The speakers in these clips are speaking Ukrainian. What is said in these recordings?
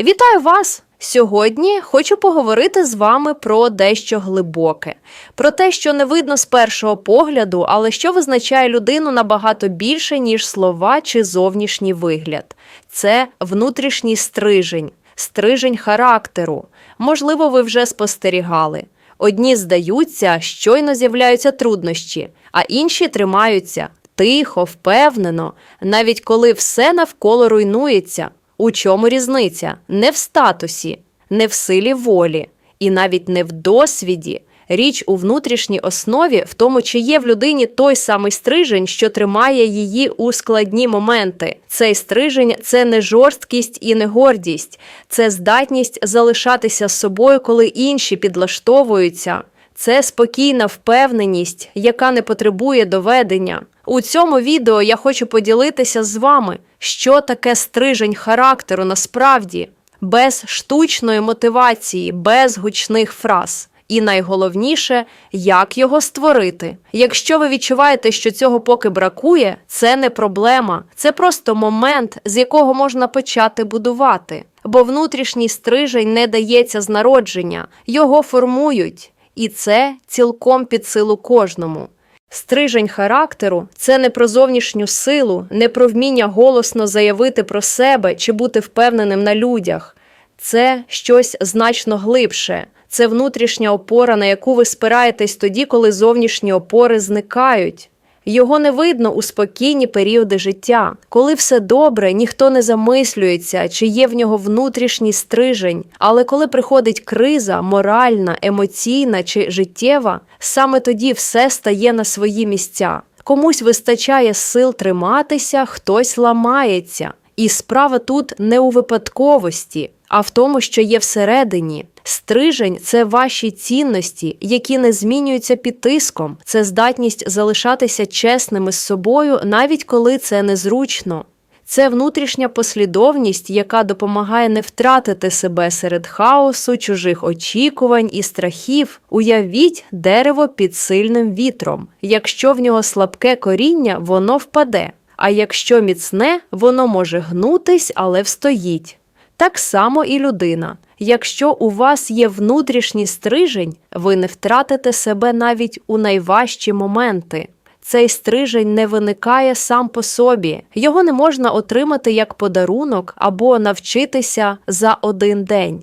Вітаю вас! Сьогодні хочу поговорити з вами про дещо глибоке, про те, що не видно з першого погляду, але що визначає людину набагато більше, ніж слова чи зовнішній вигляд. Це внутрішній стрижень, стрижень характеру. Можливо, ви вже спостерігали. Одні здаються, щойно з'являються труднощі, а інші тримаються тихо, впевнено, навіть коли все навколо руйнується. У чому різниця? Не в статусі, не в силі волі, і навіть не в досвіді. Річ у внутрішній основі в тому, чи є в людині той самий стрижень, що тримає її у складні моменти. Цей стрижень це не жорсткість і не гордість, це здатність залишатися собою, коли інші підлаштовуються. Це спокійна впевненість, яка не потребує доведення. У цьому відео я хочу поділитися з вами, що таке стрижень характеру насправді, без штучної мотивації, без гучних фраз. І найголовніше, як його створити. Якщо ви відчуваєте, що цього поки бракує, це не проблема, це просто момент, з якого можна почати будувати. Бо внутрішній стрижень не дається з народження, його формують, і це цілком під силу кожному. Стрижень характеру це не про зовнішню силу, не про вміння голосно заявити про себе чи бути впевненим на людях. Це щось значно глибше, це внутрішня опора, на яку ви спираєтесь тоді, коли зовнішні опори зникають. Його не видно у спокійні періоди життя. Коли все добре, ніхто не замислюється, чи є в нього внутрішній стрижень. Але коли приходить криза, моральна, емоційна чи життєва, саме тоді все стає на свої місця. Комусь вистачає сил триматися, хтось ламається. І справа тут не у випадковості, а в тому, що є всередині. Стрижень це ваші цінності, які не змінюються під тиском. Це здатність залишатися чесними з собою, навіть коли це незручно. Це внутрішня послідовність, яка допомагає не втратити себе серед хаосу, чужих очікувань і страхів. Уявіть дерево під сильним вітром. Якщо в нього слабке коріння, воно впаде. А якщо міцне, воно може гнутись, але встоїть. Так само і людина. Якщо у вас є внутрішній стрижень, ви не втратите себе навіть у найважчі моменти. Цей стрижень не виникає сам по собі, його не можна отримати як подарунок або навчитися за один день.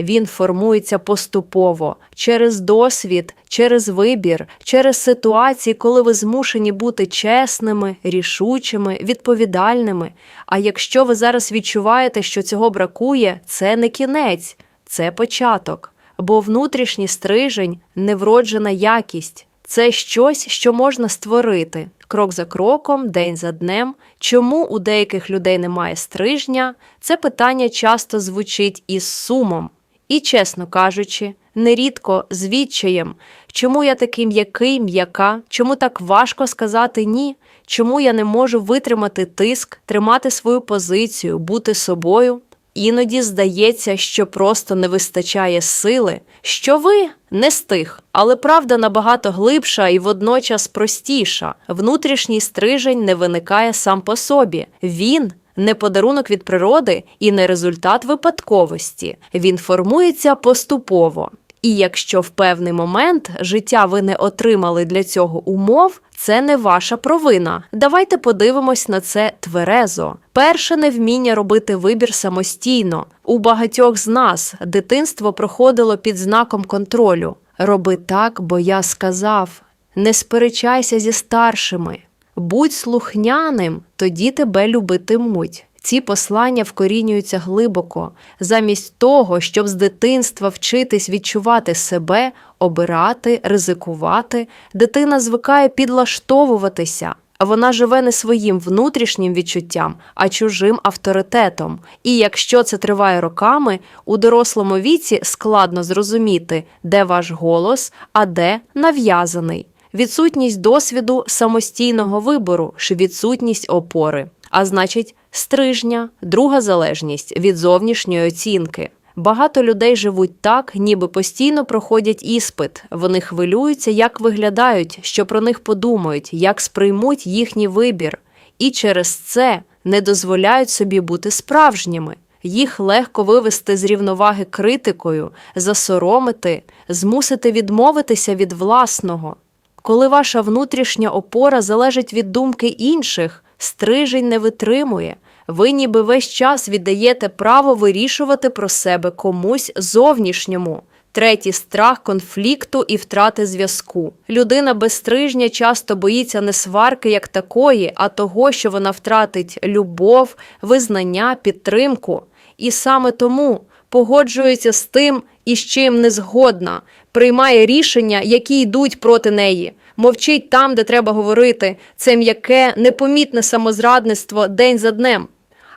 Він формується поступово через досвід, через вибір, через ситуації, коли ви змушені бути чесними, рішучими, відповідальними. А якщо ви зараз відчуваєте, що цього бракує, це не кінець, це початок. Бо внутрішній стрижень невроджена якість. Це щось, що можна створити крок за кроком, день за днем. Чому у деяких людей немає стрижня? Це питання часто звучить із сумом. І, чесно кажучи, нерідко з відчаєм, чому я такий м'який, м'яка, чому так важко сказати ні, чому я не можу витримати тиск, тримати свою позицію, бути собою. Іноді здається, що просто не вистачає сили, що ви не з тих, але правда набагато глибша і водночас простіша. Внутрішній стрижень не виникає сам по собі. Він не подарунок від природи і не результат випадковості. Він формується поступово. І якщо в певний момент життя ви не отримали для цього умов, це не ваша провина. Давайте подивимось на це тверезо. Перше невміння робити вибір самостійно. У багатьох з нас дитинство проходило під знаком контролю. Роби так, бо я сказав. Не сперечайся зі старшими. Будь слухняним, тоді тебе любитимуть. Ці послання вкорінюються глибоко, замість того, щоб з дитинства вчитись відчувати себе, обирати, ризикувати, дитина звикає підлаштовуватися, вона живе не своїм внутрішнім відчуттям, а чужим авторитетом. І якщо це триває роками, у дорослому віці складно зрозуміти, де ваш голос, а де нав'язаний. Відсутність досвіду самостійного вибору чи відсутність опори, а значить, стрижня, друга залежність від зовнішньої оцінки. Багато людей живуть так, ніби постійно проходять іспит. Вони хвилюються, як виглядають, що про них подумають, як сприймуть їхній вибір, і через це не дозволяють собі бути справжніми. Їх легко вивести з рівноваги критикою, засоромити, змусити відмовитися від власного. Коли ваша внутрішня опора залежить від думки інших, стрижень не витримує. Ви ніби весь час віддаєте право вирішувати про себе комусь зовнішньому. Третій страх конфлікту і втрати зв'язку. Людина без стрижня часто боїться не сварки як такої, а того, що вона втратить любов, визнання, підтримку. І саме тому погоджується з тим, і з чим не згодна, приймає рішення, які йдуть проти неї. Мовчить там, де треба говорити. Це м'яке, непомітне самозрадництво день за днем.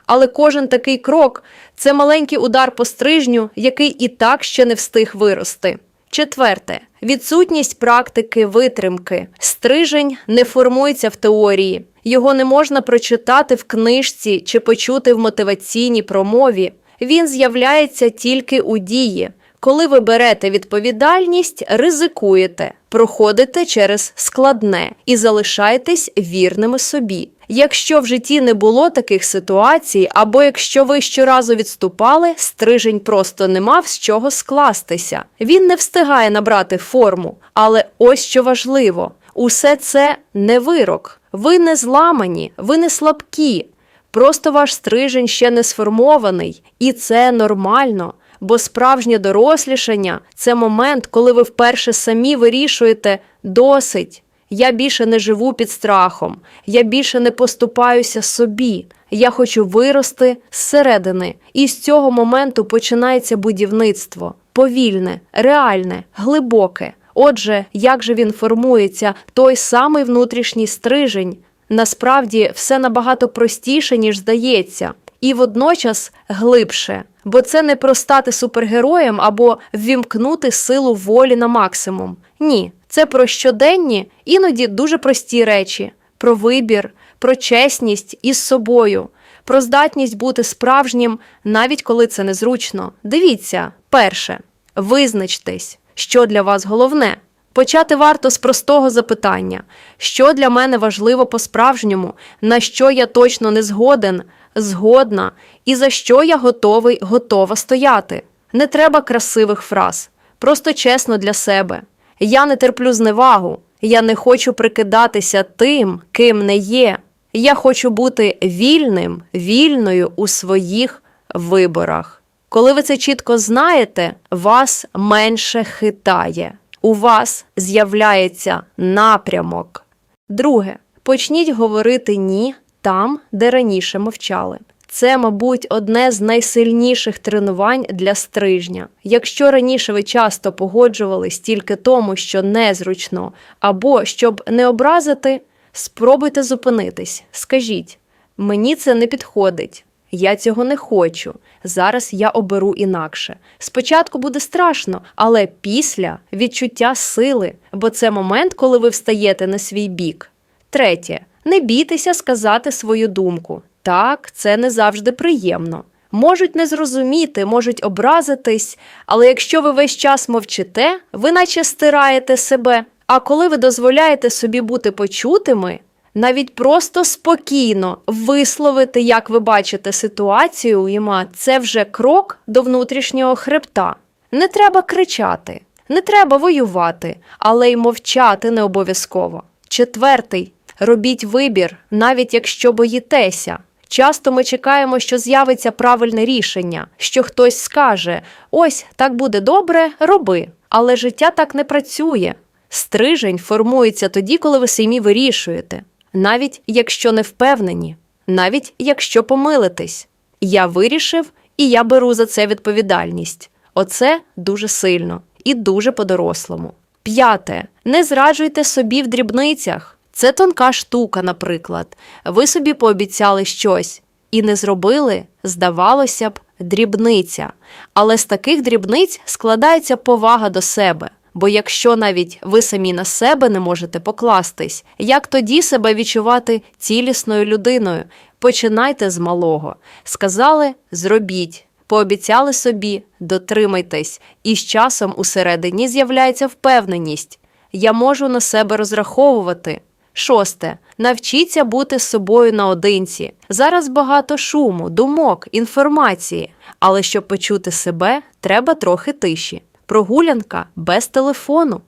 Але кожен такий крок це маленький удар по стрижню, який і так ще не встиг вирости. Четверте відсутність практики витримки. Стрижень не формується в теорії. Його не можна прочитати в книжці чи почути в мотиваційній промові. Він з'являється тільки у дії. Коли ви берете відповідальність, ризикуєте, проходите через складне і залишаєтесь вірними собі. Якщо в житті не було таких ситуацій, або якщо ви щоразу відступали, стрижень просто не мав з чого скластися. Він не встигає набрати форму. Але ось що важливо: усе це не вирок. Ви не зламані, ви не слабкі. Просто ваш стрижень ще не сформований, і це нормально. Бо справжнє дорослішання це момент, коли ви вперше самі вирішуєте досить. Я більше не живу під страхом, я більше не поступаюся собі. Я хочу вирости зсередини. І з цього моменту починається будівництво повільне, реальне, глибоке. Отже, як же він формується, той самий внутрішній стрижень? Насправді все набагато простіше, ніж здається, і водночас глибше. Бо це не про стати супергероєм або ввімкнути силу волі на максимум. Ні, це про щоденні, іноді дуже прості речі: про вибір, про чесність із собою, про здатність бути справжнім, навіть коли це незручно. Дивіться, перше, визначтесь, що для вас головне. Почати варто з простого запитання, що для мене важливо по-справжньому, на що я точно не згоден, згодна і за що я готовий, готова стояти. Не треба красивих фраз, просто чесно для себе. Я не терплю зневагу, я не хочу прикидатися тим, ким не є. Я хочу бути вільним, вільною у своїх виборах. Коли ви це чітко знаєте, вас менше хитає. У вас з'являється напрямок. Друге, почніть говорити ні там, де раніше мовчали. Це, мабуть, одне з найсильніших тренувань для стрижня. Якщо раніше ви часто погоджувались тільки тому, що незручно, або щоб не образити, спробуйте зупинитись. Скажіть, мені це не підходить. Я цього не хочу. Зараз я оберу інакше. Спочатку буде страшно, але після відчуття сили, бо це момент, коли ви встаєте на свій бік. Третє. Не бійтеся сказати свою думку. Так, це не завжди приємно. Можуть не зрозуміти, можуть образитись, але якщо ви весь час мовчите, ви наче стираєте себе. А коли ви дозволяєте собі бути почутими, навіть просто спокійно висловити, як ви бачите ситуацію, Іма, це вже крок до внутрішнього хребта. Не треба кричати, не треба воювати, але й мовчати не обов'язково. Четвертий робіть вибір, навіть якщо боїтеся. Часто ми чекаємо, що з'явиться правильне рішення, що хтось скаже: ось так буде добре, роби. Але життя так не працює. Стрижень формується тоді, коли ви самі вирішуєте, навіть якщо не впевнені, навіть якщо помилитесь. Я вирішив і я беру за це відповідальність. Оце дуже сильно і дуже по-дорослому. П'яте. Не зраджуйте собі в дрібницях. Це тонка штука, наприклад. Ви собі пообіцяли щось і не зробили, здавалося б, дрібниця. Але з таких дрібниць складається повага до себе. Бо якщо навіть ви самі на себе не можете покластись, як тоді себе відчувати цілісною людиною? Починайте з малого. Сказали зробіть, пообіцяли собі, дотримайтесь, і з часом усередині з'являється впевненість. Я можу на себе розраховувати. Шосте. Навчіться бути собою наодинці. Зараз багато шуму, думок, інформації. Але щоб почути себе, треба трохи тиші. Прогулянка без телефону.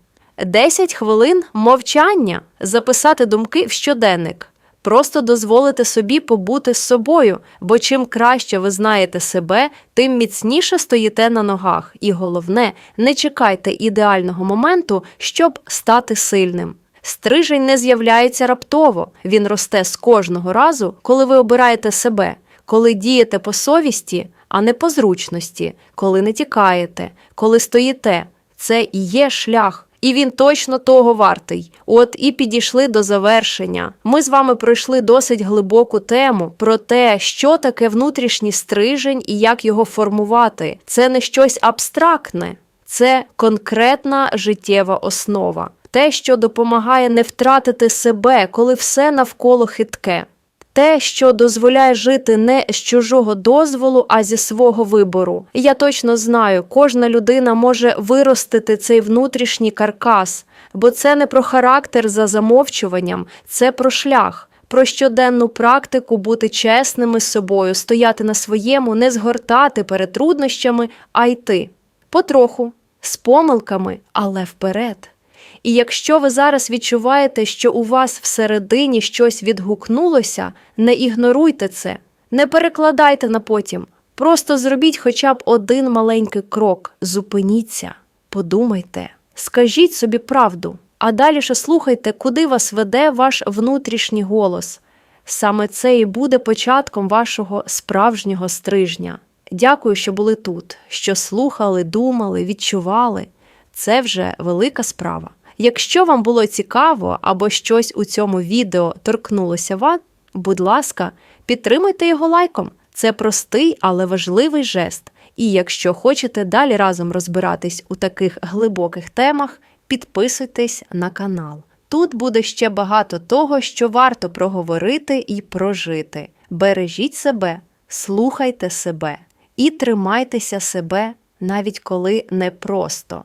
10 хвилин мовчання, записати думки в щоденник. Просто дозволити собі побути з собою, бо чим краще ви знаєте себе, тим міцніше стоїте на ногах. І головне, не чекайте ідеального моменту, щоб стати сильним. Стрижень не з'являється раптово, він росте з кожного разу, коли ви обираєте себе, коли дієте по совісті, а не по зручності, коли не тікаєте, коли стоїте. Це і є шлях. І він точно того вартий. От і підійшли до завершення. Ми з вами пройшли досить глибоку тему про те, що таке внутрішній стрижень і як його формувати. Це не щось абстрактне, це конкретна життєва основа. Те, що допомагає не втратити себе, коли все навколо хитке. Те, що дозволяє жити не з чужого дозволу, а зі свого вибору. І я точно знаю, кожна людина може виростити цей внутрішній каркас, бо це не про характер за замовчуванням, це про шлях, про щоденну практику бути чесними з собою, стояти на своєму, не згортати перед труднощами, а йти. Потроху, з помилками, але вперед. І якщо ви зараз відчуваєте, що у вас всередині щось відгукнулося, не ігноруйте це, не перекладайте на потім. Просто зробіть хоча б один маленький крок, зупиніться, подумайте, скажіть собі правду, а далі ще слухайте, куди вас веде ваш внутрішній голос. Саме це і буде початком вашого справжнього стрижня. Дякую, що були тут, що слухали, думали, відчували. Це вже велика справа. Якщо вам було цікаво або щось у цьому відео торкнулося вас, будь ласка, підтримуйте його лайком. Це простий, але важливий жест. І якщо хочете далі разом розбиратись у таких глибоких темах, підписуйтесь на канал. Тут буде ще багато того, що варто проговорити і прожити. Бережіть себе, слухайте себе і тримайтеся себе, навіть коли непросто.